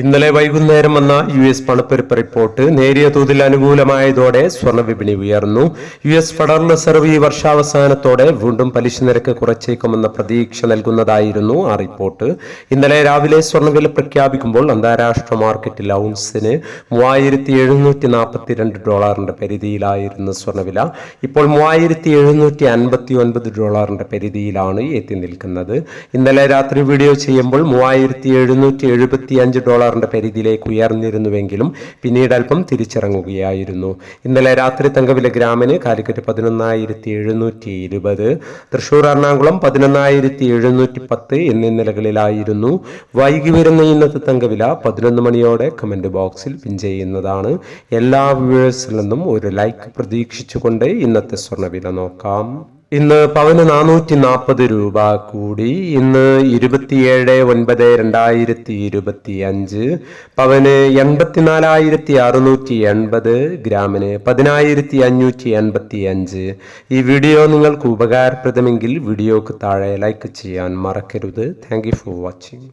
ഇന്നലെ വൈകുന്നേരം വന്ന യു എസ് പണപ്പെരുപ്പ് റിപ്പോർട്ട് നേരിയ തോതിൽ അനുകൂലമായതോടെ സ്വർണ വിപണി ഉയർന്നു. യു എസ് ഫെഡറൽ റിസർവ് ഈ വർഷാവസാനത്തോടെ വീണ്ടും പലിശ നിരക്ക് കുറച്ചേക്കുമെന്ന പ്രതീക്ഷ നൽകുന്നതായിരുന്നു ആ റിപ്പോർട്ട്. ഇന്നലെ രാവിലെ സ്വർണവില പ്രഖ്യാപിക്കുമ്പോൾ അന്താരാഷ്ട്ര മാർക്കറ്റിൽ ഔൺസിന് മൂവായിരത്തി എഴുന്നൂറ്റി നാൽപ്പത്തിരണ്ട് ഡോളറിന്റെ പരിധിയിലായിരുന്നു സ്വർണവില ഇപ്പോൾ മൂവായിരത്തി എഴുന്നൂറ്റി അൻപത്തി ഒൻപത് ഡോളറിന്റെ പരിധിയിലാണ് എത്തി നിൽക്കുന്നത്. ഇന്നലെ രാത്രി വീഡിയോ ചെയ്യുമ്പോൾ മൂവായിരത്തി എഴുന്നൂറ്റി എഴുപത്തി അഞ്ച് ഡോളറിന്റെ പരിധിയിലേക്ക് ഉയർന്നിരുന്നുവെങ്കിലും പിന്നീട് അല്പം തിരിച്ചിറങ്ങുകയായിരുന്നു. ഇന്നലെ രാത്രി തങ്കവില ഗ്രാമിന് കാലിക്കറ്റ് പതിനൊന്നായിരത്തി എഴുന്നൂറ്റി ഇരുപത് തൃശൂർ എറണാകുളം പതിനൊന്നായിരത്തി എഴുന്നൂറ്റി പത്ത് എന്നീ നിലകളിലായിരുന്നു. വൈകി വരുന്ന ഇന്നത്തെ തങ്കവില പതിനൊന്ന് മണിയോടെ കമന്റ് ബോക്സിൽ പിൻ ചെയ്യുന്നതാണ്. എല്ലാ വ്യൂവേഴ്സിൽ നിന്നും ഒരു ലൈക്ക് പ്രതീക്ഷിച്ചുകൊണ്ട് ഇന്നത്തെ സ്വർണവില നോക്കാം. ഇന്ന് പവന് നാനൂറ്റി നാൽപ്പത് രൂപ കൂടി. ഇന്ന് ഇരുപത്തിയേഴ് ഒൻപത് രണ്ടായിരത്തി ഇരുപത്തി അഞ്ച് പവന് എൺപത്തിനാലായിരത്തി അറുന്നൂറ്റി എൺപത് ഗ്രാമിന് പതിനായിരത്തി അഞ്ഞൂറ്റി എൺപത്തി അഞ്ച് ഈ വീഡിയോ നിങ്ങൾക്ക് ഉപകാരപ്രദമെങ്കിൽ വീഡിയോക്ക് താഴെ ലൈക്ക് ചെയ്യാൻ മറക്കരുത്. Thank for watching